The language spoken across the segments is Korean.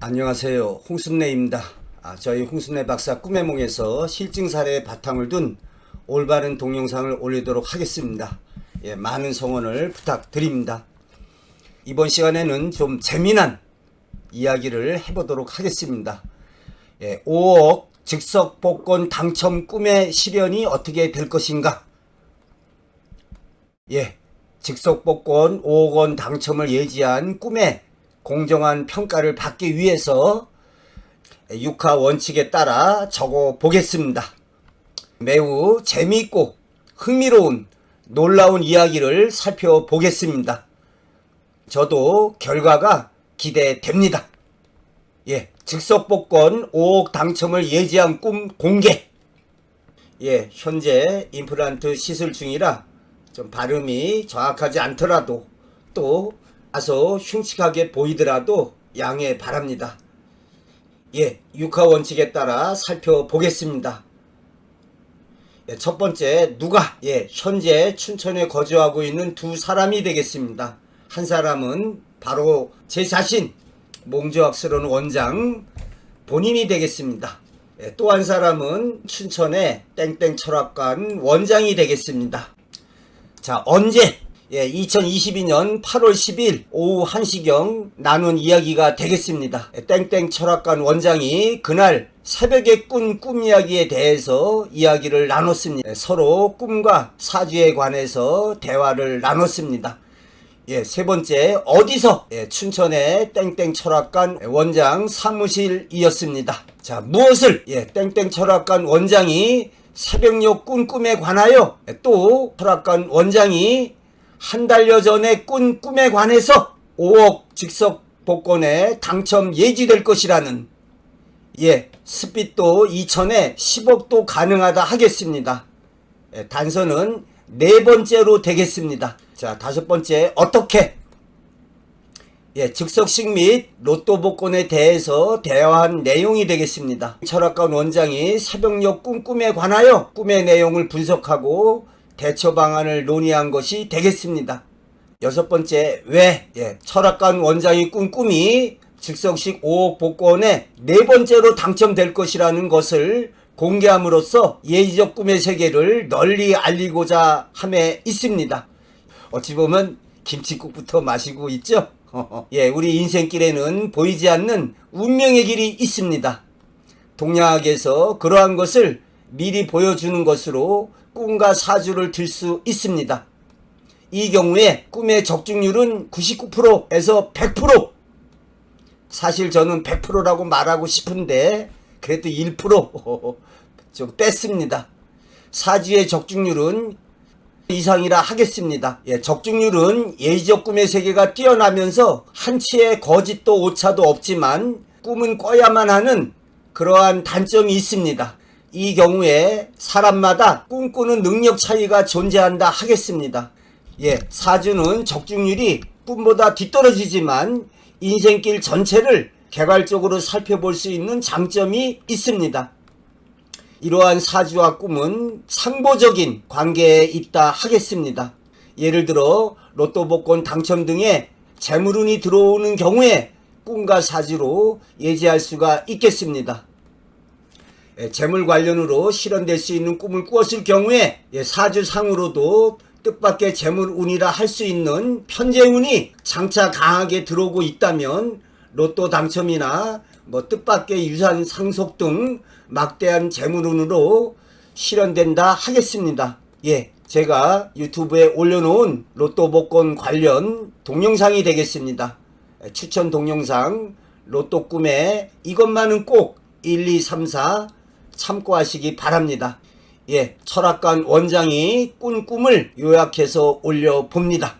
안녕하세요. 홍순래입니다. 아, 저희 홍순래 박사 꿈의 몽에서 실증 사례에 바탕을 둔 올바른 동영상을 올리도록 하겠습니다. 예, 많은 성원을 부탁드립니다. 이번 시간에는 좀 재미난 이야기를 해보도록 하겠습니다. 예, 5억 즉석 복권 당첨 꿈의 실현이 어떻게 될 것인가? 예, 즉석 복권 5억 원 당첨을 예지한 꿈의 공정한 평가를 받기 위해서 육하 원칙에 따라 적어 보겠습니다. 매우 재미있고 흥미로운 놀라운 이야기를 살펴보겠습니다. 저도 결과가 기대됩니다. 예, 즉석 복권 5억 당첨을 예지한 꿈 공개. 예, 현재 임플란트 시술 중이라 좀 발음이 정확하지 않더라도 또 다소 흉측하게 보이더라도 양해 바랍니다. 예, 육하 원칙에 따라 살펴보겠습니다. 예, 첫 번째 누가 예, 현재 춘천에 거주하고 있는 두 사람이 되겠습니다. 한 사람은 바로 제 자신 몽조학스러운 원장 본인이 되겠습니다. 예, 또한 사람은 춘천의 땡땡 철학관 원장이 되겠습니다. 자, 언제? 예, 2022년 8월 10일 오후 1시경 나눈 이야기가 되겠습니다. 예, 땡땡 철학관 원장이 그날 새벽에 꾼 꿈 이야기에 대해서 이야기를 나눴습니다. 예, 서로 꿈과 사주에 관해서 대화를 나눴습니다. 예, 세 번째, 어디서? 예, 춘천의 땡땡 철학관 원장 사무실이었습니다. 자, 무엇을? 예, 땡땡 철학관 원장이 새벽녘 꾼 꿈에 관하여 예, 또 철학관 원장이 한 달여 전에 꾼 꿈에 관해서 5억 즉석 복권에 당첨 예지될 것이라는 예, 스핏도 2천에 10억도 가능하다 하겠습니다. 예, 단서는 네 번째로 되겠습니다. 자, 다섯 번째, 어떻게? 예, 즉석식 및 로또 복권에 대해서 대화한 내용이 되겠습니다. 철학관 원장이 새벽녘 꿈꿈에 관하여 꿈의 내용을 분석하고 대처 방안을 논의한 것이 되겠습니다. 여섯 번째, 왜? 예, 철학관 원장이 꾼 꿈이 즉석식 5억 복권에 네 번째로 당첨될 것이라는 것을 공개함으로써 예지적 꿈의 세계를 널리 알리고자 함에 있습니다. 어찌 보면 김치국부터 마시고 있죠? 예, 우리 인생길에는 보이지 않는 운명의 길이 있습니다. 동양학에서 그러한 것을 미리 보여주는 것으로 꿈과 사주를 들 수 있습니다. 이 경우에 꿈의 적중률은 99%에서 100%. 사실 저는 100%라고 말하고 싶은데 그래도 1%좀 뺐습니다. 사주의 적중률은 이상이라 하겠습니다. 예, 적중률은 예지적 꿈의 세계가 뛰어나면서 한치의 거짓도 오차도 없지만 꿈은 꿔야만 하는 그러한 단점이 있습니다. 이 경우에 사람마다 꿈꾸는 능력 차이가 존재한다 하겠습니다. 예, 사주는 적중률이 꿈보다 뒤떨어지지만 인생길 전체를 개괄적으로 살펴볼 수 있는 장점이 있습니다. 이러한 사주와 꿈은 상보적인 관계에 있다 하겠습니다. 예를 들어 로또 복권 당첨 등의 재물운이 들어오는 경우에 꿈과 사주로 예지할 수가 있겠습니다. 예, 재물 관련으로 실현될 수 있는 꿈을 꾸었을 경우에 예, 사주상으로도 뜻밖의 재물운이라 할 수 있는 편재운이 장차 강하게 들어오고 있다면 로또 당첨이나 뭐 뜻밖의 유산 상속 등 막대한 재물운으로 실현된다 하겠습니다. 예, 제가 유튜브에 올려놓은 로또 복권 관련 동영상이 되겠습니다. 예, 추천 동영상 로또 꿈에 이것만은 꼭 1, 2, 3, 4 참고하시기 바랍니다. 예, 철학관 원장이 꾼 꿈을 요약해서 올려봅니다.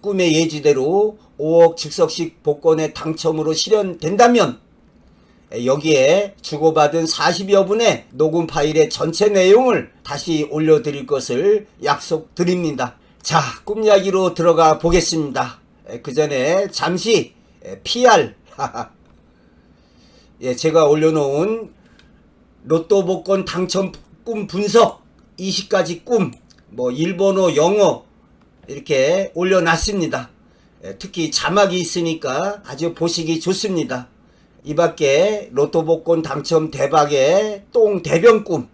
꿈의 예지대로 5억 즉석식 복권의 당첨으로 실현된다면 여기에 주고받은 40여 분의 녹음 파일의 전체 내용을 다시 올려드릴 것을 약속드립니다. 자, 꿈 이야기로 들어가 보겠습니다. 그 전에 잠시 PR 예, 제가 올려놓은 로또 복권 당첨 꿈 분석 20가지 꿈, 뭐 일본어, 영어 이렇게 올려놨습니다. 예, 특히 자막이 있으니까 아주 보시기 좋습니다. 이 밖에 로또 복권 당첨 대박의 똥 대변 꿈,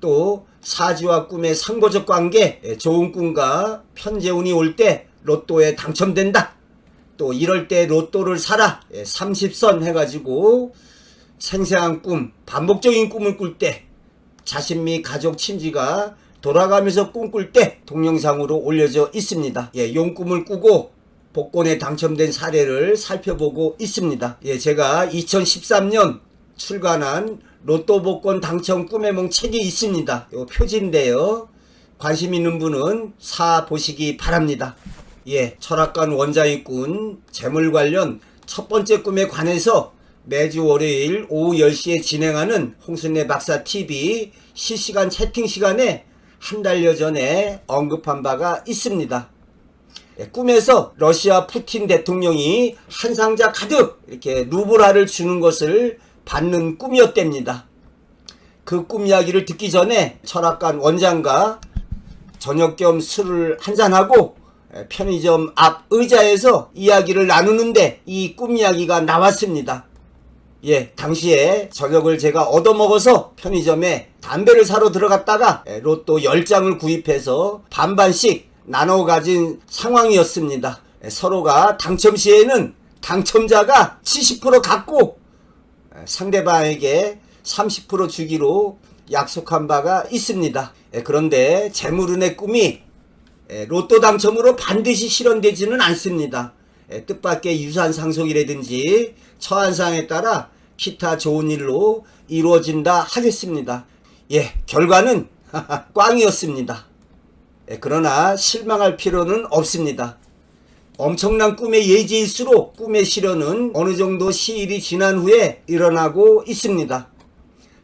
또 사지와 꿈의 상보적 관계, 예, 좋은 꿈과 편재운이 올 때 로또에 당첨된다. 또 이럴 때 로또를 사라. 예, 30선 해가지고 생생한 꿈, 반복적인 꿈을 꿀 때, 자신 및 가족 친지가 돌아가면서 꿈꿀 때 동영상으로 올려져 있습니다. 예, 용 꿈을 꾸고 복권에 당첨된 사례를 살펴보고 있습니다. 예, 제가 2013년 출간한 로또 복권 당첨 꿈의 몽 책이 있습니다. 요 표지인데요. 관심 있는 분은 사 보시기 바랍니다. 예, 철학관 원장이 꾼 재물 관련 첫 번째 꿈에 관해서 매주 월요일 오후 10시에 진행하는 홍순례 박사 TV 실시간 채팅 시간에 한 달여 전에 언급한 바가 있습니다. 예, 꿈에서 러시아 푸틴 대통령이 한 상자 가득 이렇게 루브라를 주는 것을 받는 꿈이었답니다. 그 꿈 이야기를 듣기 전에 철학관 원장과 저녁 겸 술을 한잔하고 예, 편의점 앞 의자에서 이야기를 나누는데 이 꿈 이야기가 나왔습니다. 예, 당시에 저녁을 제가 얻어먹어서 편의점에 담배를 사러 들어갔다가 예, 로또 10장을 구입해서 반반씩 나눠 가진 상황이었습니다. 예, 서로가 당첨 시에는 당첨자가 70% 갖고 예, 상대방에게 30% 주기로 약속한 바가 있습니다. 예, 그런데 재물운의 꿈이 예, 로또 당첨으로 반드시 실현되지는 않습니다. 예, 뜻밖의 유산 상속이라든지 처한상에 따라 기타 좋은 일로 이루어진다 하겠습니다. 예, 결과는 꽝이었습니다. 예, 그러나 실망할 필요는 없습니다. 엄청난 꿈의 예지일수록 꿈의 실현은 어느 정도 시일이 지난 후에 일어나고 있습니다.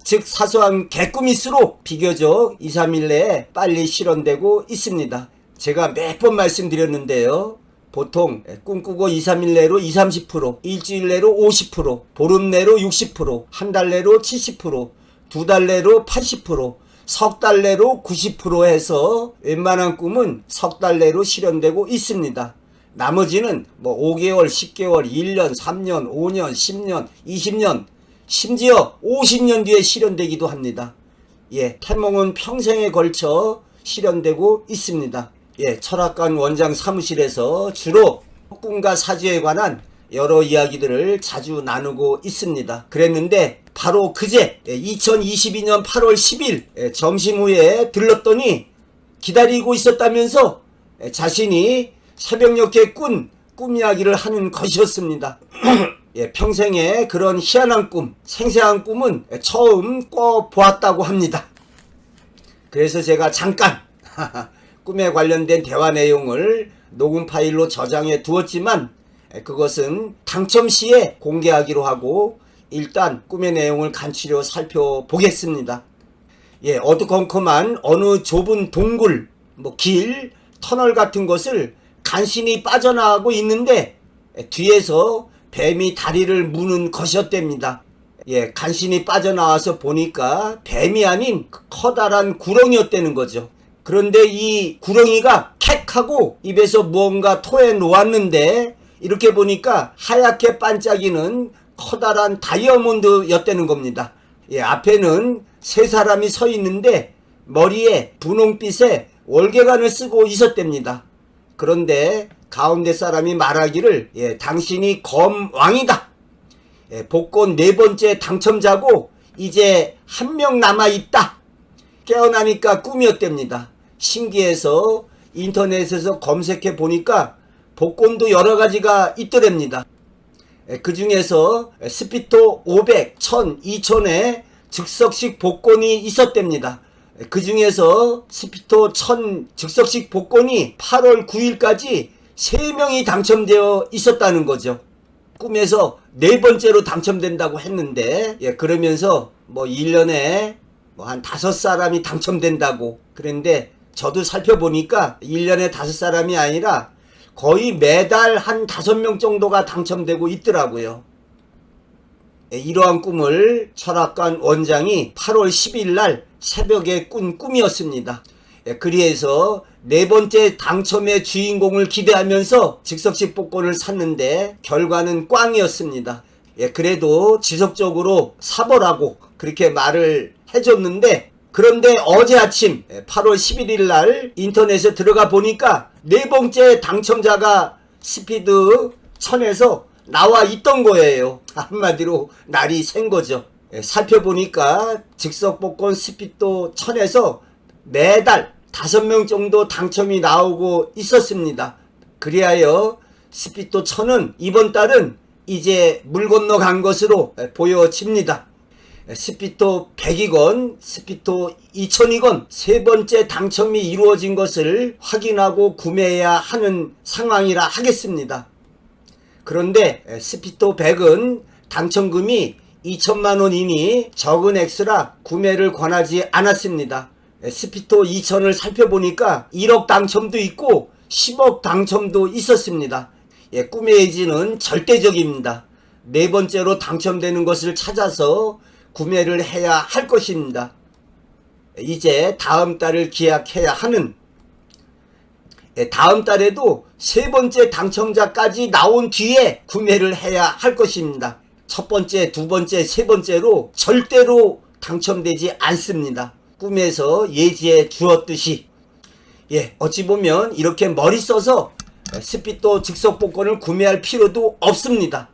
즉 사소한 개꿈일수록 비교적 2, 3일 내에 빨리 실현되고 있습니다. 제가 몇 번 말씀드렸는데요. 보통 꿈꾸고 2, 3일 내로 20, 30%, 일주일 내로 50%, 보름 내로 60%, 한 달 내로 70%, 두 달 내로 80%, 석달 내로 90% 해서 웬만한 꿈은 석 달 내로 실현되고 있습니다. 나머지는 뭐 5개월, 10개월, 1년, 3년, 5년, 10년, 20년, 심지어 50년 뒤에 실현되기도 합니다. 예, 태몽은 평생에 걸쳐 실현되고 있습니다. 예, 철학관 원장 사무실에서 주로 꿈과 사주에 관한 여러 이야기들을 자주 나누고 있습니다. 그랬는데 바로 그제 2022년 8월 10일 예, 점심 후에 들렀더니 기다리고 있었다면서 예, 자신이 새벽녘에 꾼 꿈 이야기를 하는 것이었습니다. 예, 평생에 그런 희한한 꿈, 생생한 꿈은 처음 꿔 보았다고 합니다. 그래서 제가 잠깐 꿈에 관련된 대화 내용을 녹음 파일로 저장해 두었지만 그것은 당첨 시에 공개하기로 하고 일단 꿈의 내용을 간추려 살펴보겠습니다. 예, 어두컴컴한 어느 좁은 동굴, 뭐 길, 터널 같은 것을 간신히 빠져나가고 있는데 뒤에서 뱀이 다리를 무는 것이었답니다. 예, 간신히 빠져나와서 보니까 뱀이 아닌 커다란 구렁이였다는 거죠. 그런데 이 구렁이가 캑하고 입에서 무언가 토해 놓았는데 이렇게 보니까 하얗게 반짝이는 커다란 다이아몬드였다는 겁니다. 예, 앞에는 세 사람이 서 있는데 머리에 분홍빛의 월계관을 쓰고 있었답니다. 그런데 가운데 사람이 말하기를 예, 당신이 검왕이다. 예, 복권 네 번째 당첨자고 이제 한 명 남아 있다. 깨어나니까 꿈이었답니다. 신기해서 인터넷에서 검색해 보니까 복권도 여러 가지가 있더랍니다. 예, 그 중에서 스피토 500, 1000, 2000에 즉석식 복권이 있었답니다. 예, 그 중에서 스피토 1000 즉석식 복권이 8월 9일까지 3명이 당첨되어 있었다는 거죠. 꿈에서 네 번째로 당첨된다고 했는데, 예, 그러면서 뭐 1년에 뭐 한 다섯 사람이 당첨된다고. 그런데 저도 살펴보니까 1년에 다섯 사람이 아니라 거의 매달 한 다섯 명 정도가 당첨되고 있더라고요. 예, 이러한 꿈을 철학관 원장이 8월 10일 날 새벽에 꾼 꿈이었습니다. 예, 그리해서 네 번째 당첨의 주인공을 기대하면서 즉석식 복권을 샀는데 결과는 꽝이었습니다. 예, 그래도 지속적으로 사보라고 그렇게 말을 해줬는데 그런데 어제 아침 8월 11일 날 인터넷에 들어가 보니까 네 번째 당첨자가 스피드 천에서 나와 있던 거예요. 한마디로 날이 샌 거죠. 예, 살펴보니까 즉석복권 스피드 천에서 매달 다섯 명 정도 당첨이 나오고 있었습니다. 그리하여 스피또 천은 이번 달은 이제 물 건너간 것으로 보여집니다. 스피토 100이건 스피토 2000이건 세 번째 당첨이 이루어진 것을 확인하고 구매해야 하는 상황이라 하겠습니다. 그런데 스피토 100은 당첨금이 2천만 원이니 적은 액수라 구매를 권하지 않았습니다. 스피토 2000을 살펴보니까 1억 당첨도 있고 10억 당첨도 있었습니다. 예, 꿈의 의지는 절대적입니다. 네 번째로 당첨되는 것을 찾아서 구매를 해야 할 것입니다. 이제 다음 달을 기약해야 하는 예, 다음 달에도 세 번째 당첨자까지 나온 뒤에 구매를 해야 할 것입니다. 첫 번째, 두 번째, 세 번째로 절대로 당첨되지 않습니다. 꿈에서 예지해 주었듯이 예, 어찌 보면 이렇게 머리 써서 스피또 즉석 복권을 구매할 필요도 없습니다.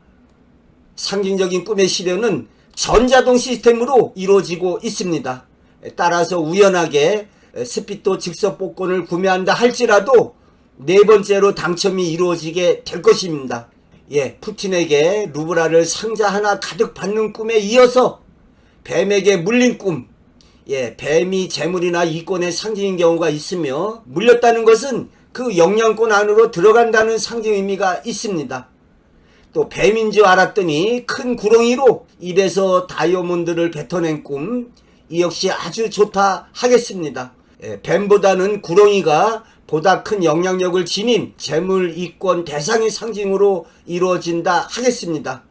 상징적인 꿈의 시련은 전자동 시스템으로 이루어지고 있습니다. 따라서 우연하게 스피또 즉석 복권을 구매한다 할지라도 네 번째로 당첨이 이루어지게 될 것입니다. 예, 푸틴에게 루브라를 상자 하나 가득 받는 꿈에 이어서 뱀에게 물린 꿈, 예, 뱀이 재물이나 이권의 상징인 경우가 있으며 물렸다는 것은 그 영양권 안으로 들어간다는 상징 의미가 있습니다. 또 뱀인 줄 알았더니 큰 구렁이로 입에서 다이아몬드를 뱉어낸 꿈, 이 역시 아주 좋다 하겠습니다. 예, 뱀보다는 구렁이가 보다 큰 영향력을 지닌 재물, 이권, 대상의 상징으로 이루어진다 하겠습니다.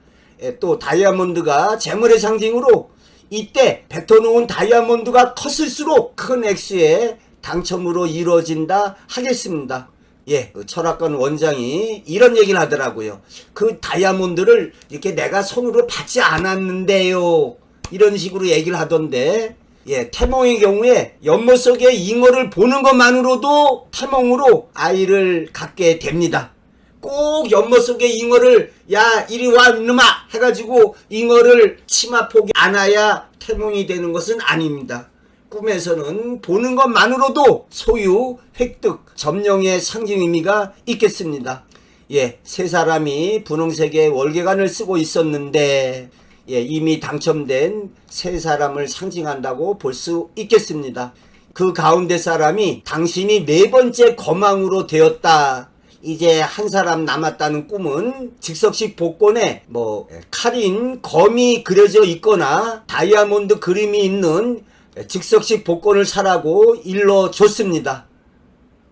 예, 또 다이아몬드가 재물의 상징으로 이때 뱉어놓은 다이아몬드가 컸을수록 큰 액수의 당첨으로 이루어진다 하겠습니다. 예, 그 철학관 원장이 이런 얘기를 하더라고요. 그 다이아몬드를 이렇게 내가 손으로 받지 않았는데요. 이런 식으로 얘기를 하던데, 예, 태몽의 경우에 연못 속에 잉어를 보는 것만으로도 태몽으로 아이를 갖게 됩니다. 꼭 연못 속에 잉어를 야 이리 와 이놈아 해가지고 잉어를 치마폭에 안아야 태몽이 되는 것은 아닙니다. 꿈에서는 보는 것만으로도 소유, 획득, 점령의 상징 의미가 있겠습니다. 예, 세 사람이 분홍색의 월계관을 쓰고 있었는데 예, 이미 당첨된 세 사람을 상징한다고 볼 수 있겠습니다. 그 가운데 사람이 당신이 네 번째 거망으로 되었다. 이제 한 사람 남았다는 꿈은 즉석식 복권에 뭐 칼인 검이 그려져 있거나 다이아몬드 그림이 있는 즉석식 복권을 사라고 일러 줬습니다.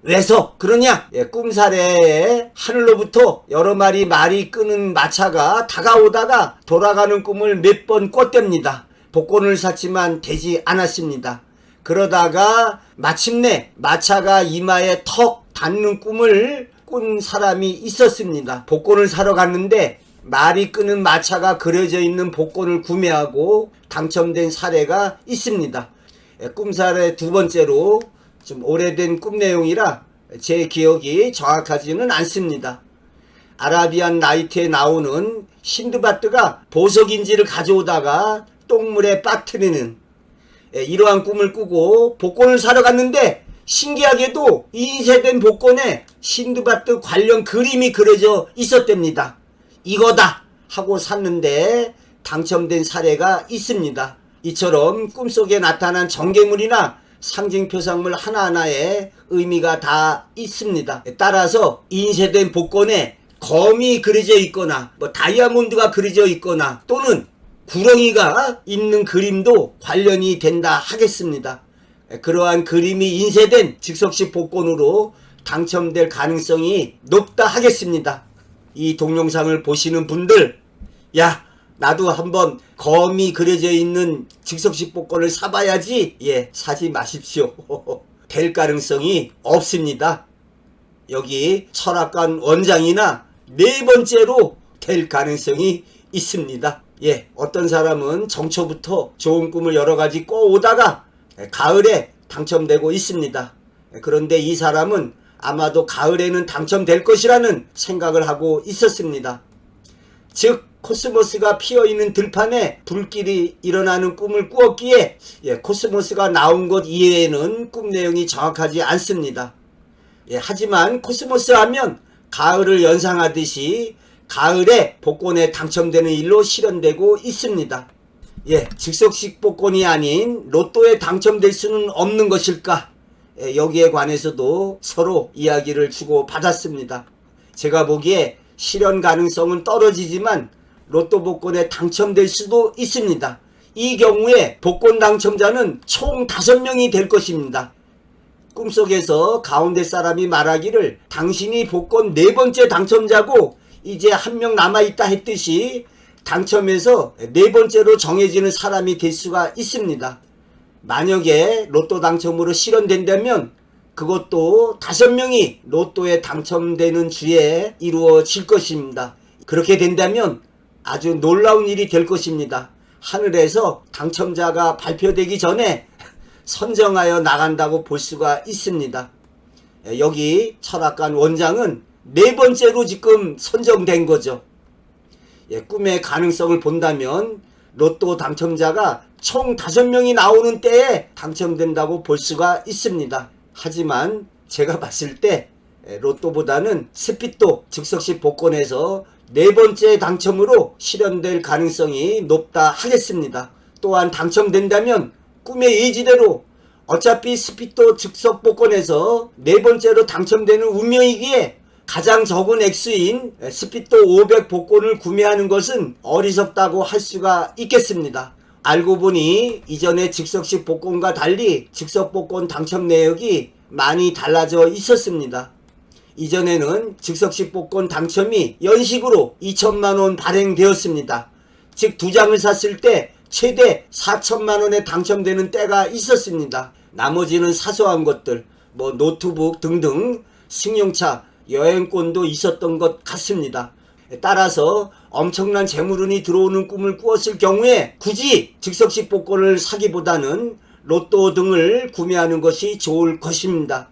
왜서 그러냐? 예, 꿈사래에 하늘로부터 여러 마리 말이 끄는 마차가 다가오다가 돌아가는 꿈을 몇 번 꿨답니다. 복권을 샀지만 되지 않았습니다. 그러다가 마침내 마차가 이마에 턱 닿는 꿈을 꾼 사람이 있었습니다. 복권을 사러 갔는데 말이 끄는 마차가 그려져 있는 복권을 구매하고 당첨된 사례가 있습니다. 예, 꿈사례 두 번째로 좀 오래된 꿈 내용이라 제 기억이 정확하지는 않습니다. 아라비안 나이트에 나오는 신드바트가 보석인지를 가져오다가 똥물에 빠뜨리는 예, 이러한 꿈을 꾸고 복권을 사러 갔는데 신기하게도 인쇄된 복권에 신드바트 관련 그림이 그려져 있었답니다. 이거다 하고 샀는데 당첨된 사례가 있습니다. 이처럼 꿈속에 나타난 정계물이나 상징 표상물 하나하나에 의미가 다 있습니다. 따라서 인쇄된 복권에 검이 그려져 있거나 뭐 다이아몬드가 그려져 있거나 또는 구렁이가 있는 그림도 관련이 된다 하겠습니다. 그러한 그림이 인쇄된 즉석식 복권으로 당첨될 가능성이 높다 하겠습니다. 이 동영상을 보시는 분들, 야, 나도 한번 검이 그려져 있는 즉석식 복권을 사봐야지. 예, 사지 마십시오. 될 가능성이 없습니다. 여기 철학관 원장이나 네 번째로 될 가능성이 있습니다. 예, 어떤 사람은 정초부터 좋은 꿈을 여러 가지 꿔오다가 가을에 당첨되고 있습니다. 그런데 이 사람은 아마도 가을에는 당첨될 것이라는 생각을 하고 있었습니다. 즉 코스모스가 피어 있는 들판에 불길이 일어나는 꿈을 꾸었기에 예, 코스모스가 나온 것 이외에는 꿈 내용이 정확하지 않습니다. 예, 하지만 코스모스 하면 가을을 연상하듯이 가을에 복권에 당첨되는 일로 실현되고 있습니다. 예, 즉석식 복권이 아닌 로또에 당첨될 수는 없는 것일까? 예, 여기에 관해서도 서로 이야기를 주고 받았습니다. 제가 보기에 실현 가능성은 떨어지지만 로또 복권에 당첨될 수도 있습니다. 이 경우에 복권 당첨자는 총 5명이 될 것입니다. 꿈속에서 가운데 사람이 말하기를 당신이 복권 네 번째 당첨자고 이제 한 명 남아있다 했듯이 당첨해서 네 번째로 정해지는 사람이 될 수가 있습니다. 만약에 로또 당첨으로 실현된다면 그것도 다섯 명이 로또에 당첨되는 주에 이루어질 것입니다. 그렇게 된다면 아주 놀라운 일이 될 것입니다. 하늘에서 당첨자가 발표되기 전에 선정하여 나간다고 볼 수가 있습니다. 예, 여기 철학관 원장은 네 번째로 지금 선정된 거죠. 예, 꿈의 가능성을 본다면 로또 당첨자가 총 다섯 명이 나오는 때에 당첨된다고 볼 수가 있습니다. 하지만 제가 봤을 때 예, 로또보다는 스피또 즉석식 복권에서 네 번째 당첨으로 실현될 가능성이 높다 하겠습니다. 또한 당첨된다면 꿈의 예지대로 어차피 스피또 즉석 복권에서 네 번째로 당첨되는 운명이기에 가장 적은 액수인 스피또 500 복권을 구매하는 것은 어리석다고 할 수가 있겠습니다. 알고 보니 이전에 즉석식 복권과 달리 즉석 복권 당첨 내역이 많이 달라져 있었습니다. 이전에는 즉석식 복권 당첨이 연식으로 2천만 원 발행되었습니다. 즉 두 장을 샀을 때 최대 4천만 원에 당첨되는 때가 있었습니다. 나머지는 사소한 것들, 뭐 노트북 등등 승용차, 여행권도 있었던 것 같습니다. 따라서 엄청난 재물운이 들어오는 꿈을 꾸었을 경우에 굳이 즉석식 복권을 사기보다는 로또 등을 구매하는 것이 좋을 것입니다.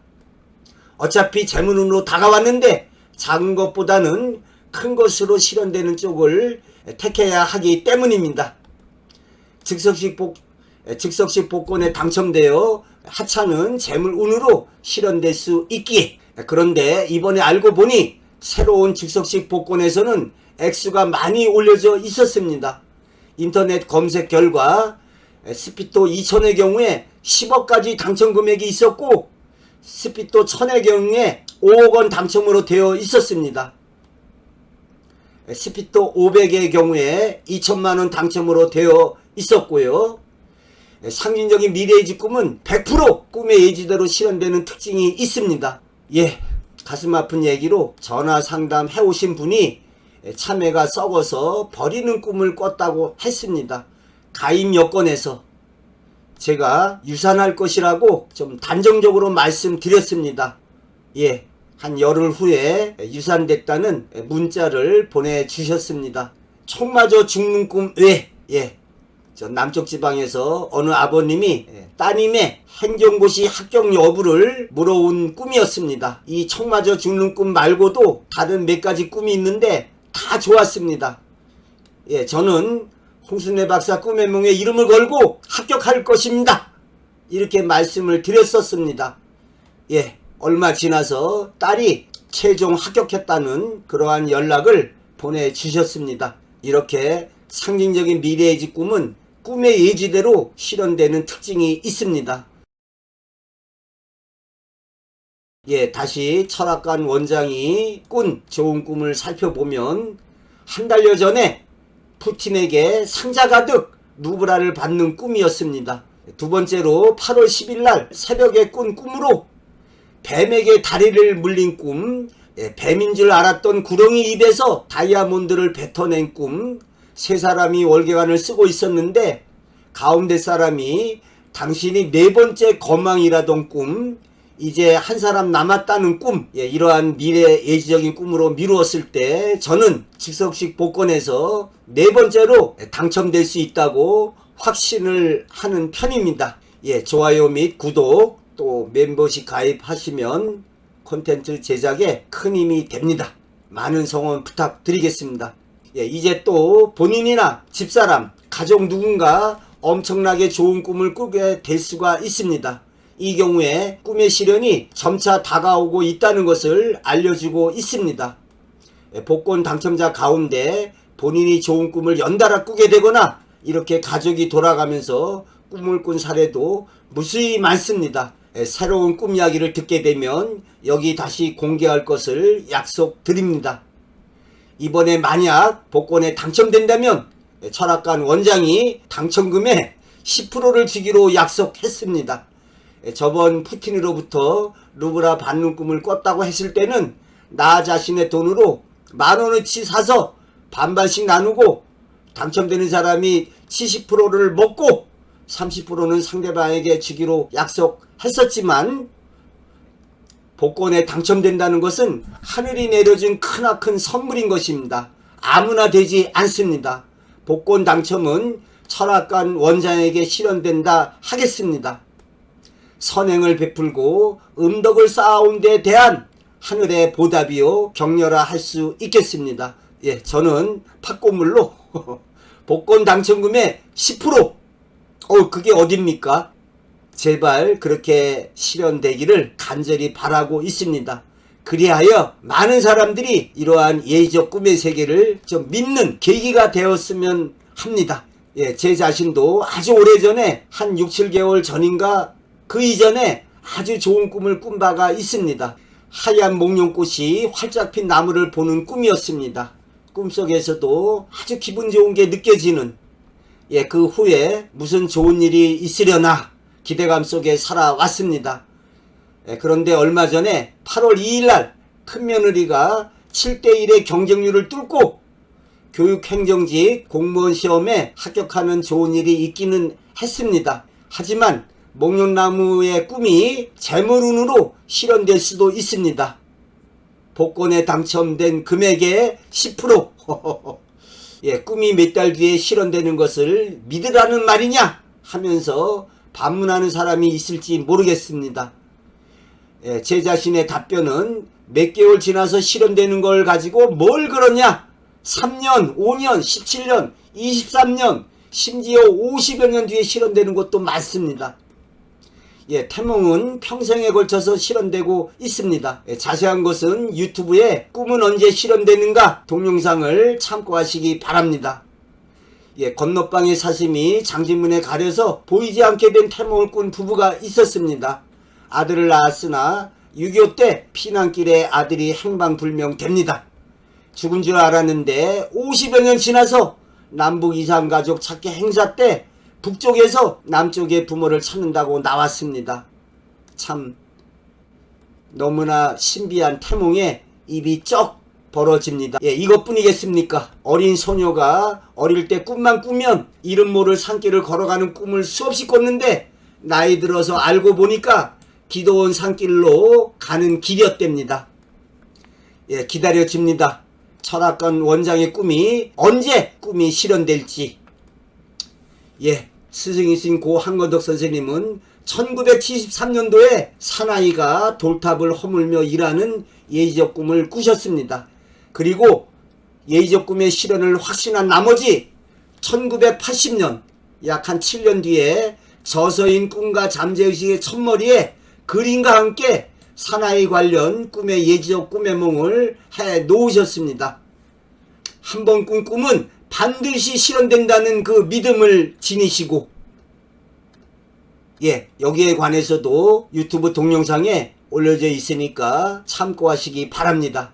어차피 재물운으로 다가왔는데 작은 것보다는 큰 것으로 실현되는 쪽을 택해야 하기 때문입니다. 즉석식 복 즉석식 복권에 당첨되어 하찮은 재물운으로 실현될 수 있기에 그런데 이번에 알고 보니 새로운 즉석식 복권에서는 액수가 많이 올려져 있었습니다. 인터넷 검색 결과 스피또 2천의 경우에 10억까지 당첨 금액이 있었고 스피또 1000의 경우에 5억 원 당첨으로 되어 있었습니다. 스피또 500의 경우에 2천만 원 당첨으로 되어 있었고요. 상징적인 미래의 직꿈은 100% 꿈의 예지대로 실현되는 특징이 있습니다. 예, 가슴 아픈 얘기로 전화 상담 해오신 분이 참외가 썩어서 버리는 꿈을 꿨다고 했습니다. 가임 여건에서 제가 유산할 것이라고 좀 단정적으로 말씀드렸습니다. 예, 한 열흘 후에 유산됐다는 문자를 보내주셨습니다. 총 맞아 죽는 꿈 외, 예, 저 남쪽 지방에서 어느 아버님이 따님의 행정고시 합격 여부를 물어온 꿈이었습니다. 이총 맞아 죽는 꿈 말고도 다른 몇 가지 꿈이 있는데 다 좋았습니다. 예, 저는 홍순애 박사 꿈의 명에 이름을 걸고 합격할 것입니다. 이렇게 말씀을 드렸었습니다. 예, 얼마 지나서 딸이 최종 합격했다는 그러한 연락을 보내주셨습니다. 이렇게 상징적인 미래의 집 꿈은 꿈의 예지대로 실현되는 특징이 있습니다. 예, 다시 철학관 원장이 꾼 좋은 꿈을 살펴보면 한 달여 전에 푸틴에게 상자 가득 누브라를 받는 꿈이었습니다. 두 번째로 8월 10일 날 새벽에 꾼 꿈으로 뱀에게 다리를 물린 꿈, 예, 뱀인 줄 알았던 구렁이 입에서 다이아몬드를 뱉어낸 꿈, 세 사람이 월계관을 쓰고 있었는데 가운데 사람이 당신이 네 번째 거망이라던 꿈, 이제 한 사람 남았다는 꿈, 예, 이러한 미래 예지적인 꿈으로 미루었을 때 저는 직석식 복권에서 네 번째로 당첨될 수 있다고 확신을 하는 편입니다. 예, 좋아요 및 구독 또 멤버십 가입하시면 콘텐츠 제작에 큰 힘이 됩니다. 많은 성원 부탁드리겠습니다. 예, 이제 또 본인이나 집사람, 가족 누군가 엄청나게 좋은 꿈을 꾸게 될 수가 있습니다. 이 경우에 꿈의 실현이 점차 다가오고 있다는 것을 알려주고 있습니다. 예, 복권 당첨자 가운데 본인이 좋은 꿈을 연달아 꾸게 되거나 이렇게 가족이 돌아가면서 꿈을 꾼 사례도 무수히 많습니다. 예, 새로운 꿈 이야기를 듣게 되면 여기 다시 공개할 것을 약속드립니다. 이번에 만약 복권에 당첨된다면 철학관 원장이 당첨금의 10%를 주기로 약속했습니다. 저번 푸틴으로부터 루브라 받는 꿈을 꿨다고 했을 때는 나 자신의 돈으로 만 원어치 사서 반반씩 나누고 당첨되는 사람이 70%를 먹고 30%는 상대방에게 주기로 약속했었지만 복권에 당첨된다는 것은 하늘이 내려준 크나큰 선물인 것입니다. 아무나 되지 않습니다. 복권 당첨은 철학관 원장에게 실현된다 하겠습니다. 선행을 베풀고 음덕을 쌓아온 데 대한 하늘의 보답이요 격려라 할 수 있겠습니다. 예, 저는 팥고물로 복권 당첨금의 10% 어, 그게 어딥니까? 제발 그렇게 실현되기를 간절히 바라고 있습니다. 그리하여 많은 사람들이 이러한 예의적 꿈의 세계를 좀 믿는 계기가 되었으면 합니다. 예, 제 자신도 아주 오래전에 한 6, 7개월 전인가 그 이전에 아주 좋은 꿈을 꾼 바가 있습니다. 하얀 목련꽃이 활짝 핀 나무를 보는 꿈이었습니다. 꿈속에서도 아주 기분 좋은 게 느껴지는 예, 그 후에 무슨 좋은 일이 있으려나 기대감 속에 살아왔습니다. 예, 그런데 얼마 전에 8월 2일 날 큰 며느리가 7대1의 경쟁률을 뚫고 교육행정직 공무원 시험에 합격하는 좋은 일이 있기는 했습니다. 하지만 목련나무의 꿈이 재물운으로 실현될 수도 있습니다. 복권에 당첨된 금액의 10% 예, 꿈이 몇 달 뒤에 실현되는 것을 믿으라는 말이냐 하면서 반문하는 사람이 있을지 모르겠습니다. 예, 제 자신의 답변은 몇 개월 지나서 실현되는 걸 가지고 뭘 그러냐? 3년, 5년, 17년, 23년, 심지어 50여 년 뒤에 실현되는 것도 많습니다. 예, 태몽은 평생에 걸쳐서 실현되고 있습니다. 예, 자세한 것은 유튜브에 꿈은 언제 실현되는가 동영상을 참고하시기 바랍니다. 예, 건너방의 사심이 장지문에 가려서 보이지 않게 된 태몽을 꾼 부부가 있었습니다. 아들을 낳았으나 6.25 때 피난길에 아들이 행방불명됩니다. 죽은 줄 알았는데 50여 년 지나서 남북 이산가족 찾기 행사 때 북쪽에서 남쪽의 부모를 찾는다고 나왔습니다. 참 너무나 신비한 태몽에 입이 쩍 벌어집니다. 예, 이것뿐이겠습니까? 어린 소녀가 어릴 때 꿈만 꾸면 이름 모를 산길을 걸어가는 꿈을 수없이 꿨는데 나이 들어서 알고 보니까 기도원 산길로 가는 길이었답니다. 예, 기다려집니다. 철학관 원장의 꿈이 언제 꿈이 실현될지 예, 스승이신 고 한건덕 선생님은 1973년도에 사나이가 돌탑을 허물며 일하는 예의적 꿈을 꾸셨습니다. 그리고 예의적 꿈의 실현을 확신한 나머지 1980년 약 한 7년 뒤에 저서인 꿈과 잠재의식의 첫머리에 그림과 함께 사나이 관련 꿈의 예지적 꿈의 몽을 해 놓으셨습니다. 한 번 꾼 꿈은 반드시 실현된다는 그 믿음을 지니시고 예 여기에 관해서도 유튜브 동영상에 올려져 있으니까 참고하시기 바랍니다.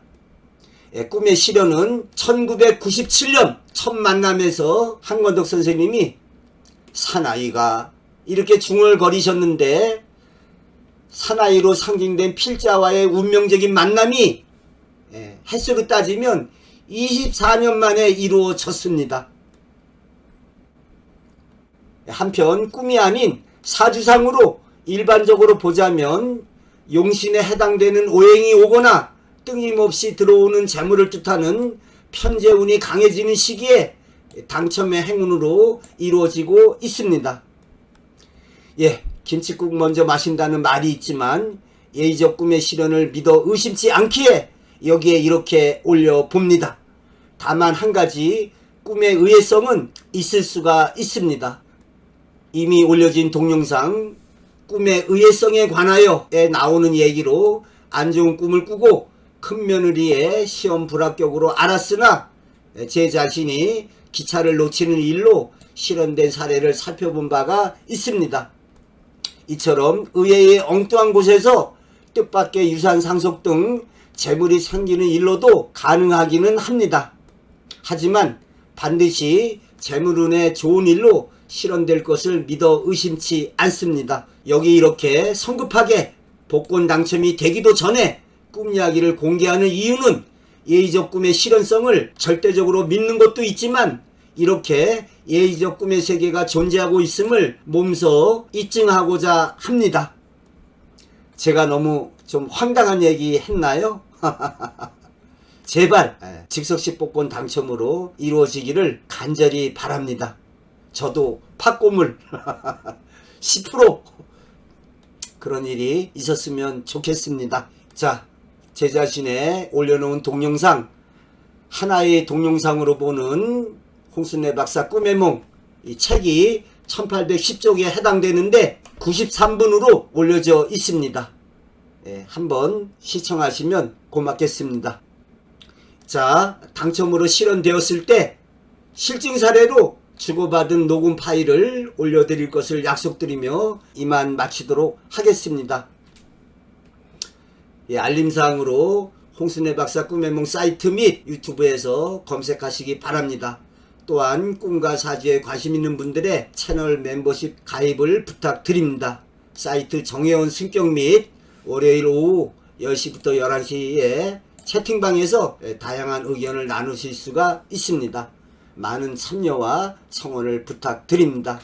예, 꿈의 실현은 1997년 첫 만남에서 한건덕 선생님이 사나이가 이렇게 중얼거리셨는데 사나이로 상징된 필자와의 운명적인 만남이 예, 횟수로 따지면 24년 만에 이루어졌습니다. 한편 꿈이 아닌 사주상으로 일반적으로 보자면 용신에 해당되는 오행이 오거나 뜬금없이 들어오는 재물을 뜻하는 편재운이 강해지는 시기에 당첨의 행운으로 이루어지고 있습니다. 예, 김치국 먼저 마신다는 말이 있지만 예의적 꿈의 실현을 믿어 의심치 않기에 여기에 이렇게 올려봅니다. 다만 한 가지 꿈의 의외성은 있을 수가 있습니다. 이미 올려진 동영상 꿈의 의외성에 관하여에 나오는 얘기로 안 좋은 꿈을 꾸고 큰 며느리의 시험 불합격으로 알았으나 제 자신이 기차를 놓치는 일로 실현된 사례를 살펴본 바가 있습니다. 이처럼 의외의 엉뚱한 곳에서 뜻밖의 유산 상속 등 재물이 생기는 일로도 가능하기는 합니다. 하지만 반드시 재물운의 좋은 일로 실현될 것을 믿어 의심치 않습니다. 여기 이렇게 성급하게 복권 당첨이 되기도 전에 꿈 이야기를 공개하는 이유는 예의적 꿈의 실현성을 절대적으로 믿는 것도 있지만 이렇게 예의적 꿈의 세계가 존재하고 있음을 몸소 입증하고자 합니다. 제가 너무 좀 황당한 얘기 했나요? 제발 예, 즉석시 복권 당첨으로 이루어지기를 간절히 바랍니다. 저도 팥고물 10% 그런 일이 있었으면 좋겠습니다. 자, 제 자신의 올려놓은 동영상 하나의 동영상으로 보는 홍순례 박사 꿈의梦이 책이 1810쪽에 해당되는데 93분으로 올려져 있습니다. 예, 한번 시청하시면 고맙겠습니다. 자, 당첨으로 실현되었을 때 실증 사례로 주고받은 녹음 파일을 올려드릴 것을 약속드리며 이만 마치도록 하겠습니다. 예, 알림사항으로 홍순애 박사 꿈의 몽 사이트 및 유튜브에서 검색하시기 바랍니다. 또한 꿈과 사주에 관심 있는 분들의 채널 멤버십 가입을 부탁드립니다. 사이트 정혜원 승격 및 월요일 오후 10시부터 11시에 채팅방에서 다양한 의견을 나누실 수가 있습니다. 많은 참여와 성원을 부탁드립니다.